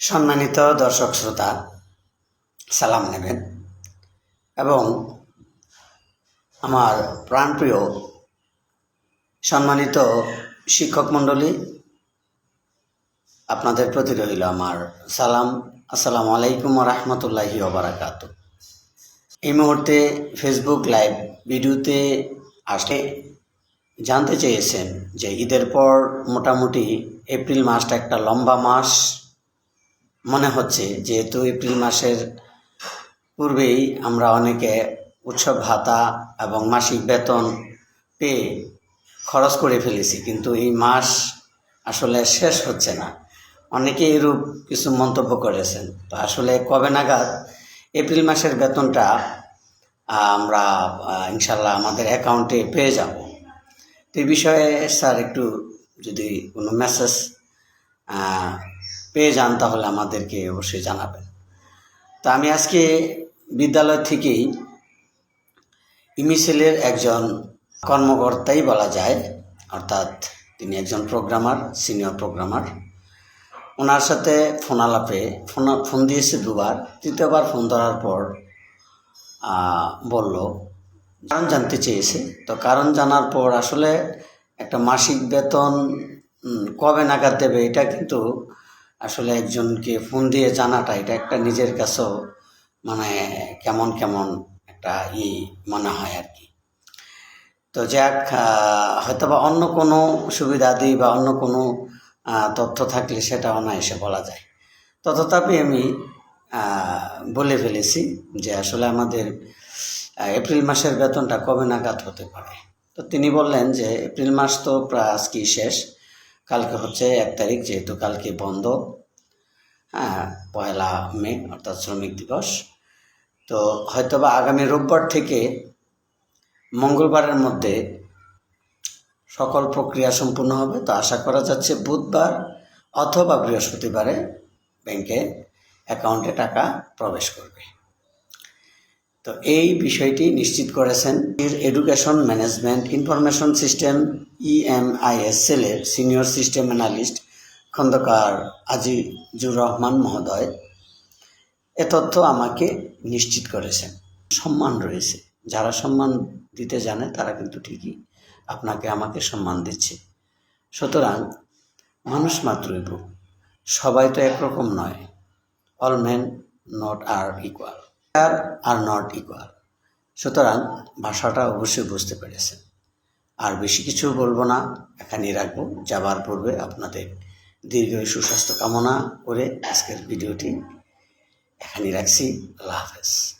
সম্মানিত দর্শক শ্রোতা, সালাম নেবেন। এবং আমার প্রাণপ্রিয় সম্মানিত শিক্ষক মণ্ডলী, আপনাদের প্রতি রইল আমার সালাম। আসসালামু আলাইকুম রহমতুল্লাহি ওবরাকাত এই মুহূর্তে ফেসবুক লাইভ ভিডিওতে আসে জানতে চেয়েছেন যে ঈদের পর মোটামুটি এপ্রিল মাসটা একটা লম্বা মাস। মনে হচ্ছে, যেহেতু এপ্রিল মাসের পূর্বেই আমরা অনেকে উৎসব ভাতা এবং মাসিক বেতন পেয়ে খরচ করে ফেলেছি, কিন্তু এই মাস আসলে শেষ হচ্ছে না। অনেকে এরূপ কিছু মন্তব্য করেছেন। তো আসলে কবে নাগাদ এপ্রিল মাসের বেতনটা আমরা ইনশাল্লাহ আমাদের অ্যাকাউন্টে পেয়ে যাব। তো এই বিষয়ে স্যার একটু যদি কোনো মেসেজ পেয়ে যান তাহলে আমাদেরকে অবশ্যই জানাবেন। তো আমি আজকে বিদ্যালয় থেকেই ইমিসেলের একজন কর্মকর্তাই বলা যায়, অর্থাৎ তিনি একজন প্রোগ্রামার সিনিয়র প্রোগ্রামার ওনার সাথে ফোন আলাপে ফোন ফোন দিয়েছে দুবার, তৃতীয়বার ফোন ধরার পর বলল, কারণ জানতে চেয়েছে। তো কারণ জানার পর আসলে একটা মাসিক বেতন কবে নাগাদ দেবে এটা কিন্তু আসলে একজনকে ফোন দিয়ে জানাটা, এটা একটা নিজের কাছেও মানে কেমন কেমন একটা ই মনে হয় আর কি। তো যাক হয়তো বা অন্য কোনো সুবিধাদি বা অন্য কোনো তথ্য থাকলে সেটা অনায়াসে বলা যায়। তো তথাপি আমি বলে ফেলেছি যে আসলে আমাদের এপ্রিল মাসের বেতনটা কবে নাগাদ হতে পারে। তো তিনি বললেন যে এপ্রিল মাস তো প্রায় আজকেই শেষ। কালকে হচ্ছে এক তারিখ, যেহেতু কালকে বন্ধ হ্যাঁ পয়লা মে, অর্থাৎ শ্রমিক দিবস। তো হয়তোবা আগামী রোববার থেকে মঙ্গলবারের মধ্যে সকল প্রক্রিয়া সম্পূর্ণ হবে। তো আশা করা যাচ্ছে বুধবার অথবা বৃহস্পতিবারে ব্যাংকে অ্যাকাউন্টে টাকা প্রবেশ করবে। তো এই বিষয়টি নিশ্চিত করেছেন education management information system EMIS সেলের senior system analyst Khandakar Azizur Rahman মহোদয়। এ তথ্য আমাকে নিশ্চিত করেছেন। সম্মান রয়েছে। যারা সম্মান দিতে জানে, তারা কিন্তু ঠিকই আপনাকে আমাকে সম্মান দিচ্ছে। সুতরাং মানুষ মাত্রই সবাই তো একরকম নয়। All men not are equal are are not equal সুতরাং ভাষাটা অবশ্যই বুঝতে পেরেছেন। আর বেশি কিছু বলব না, এখানেই রাখব। যাবার পূর্বে আপনাদের দীর্ঘ সুস্বাস্থ্য কামনা করে আজকের ভিডিওটি এখানেই রাখছি। আল্লাহ হাফেজ।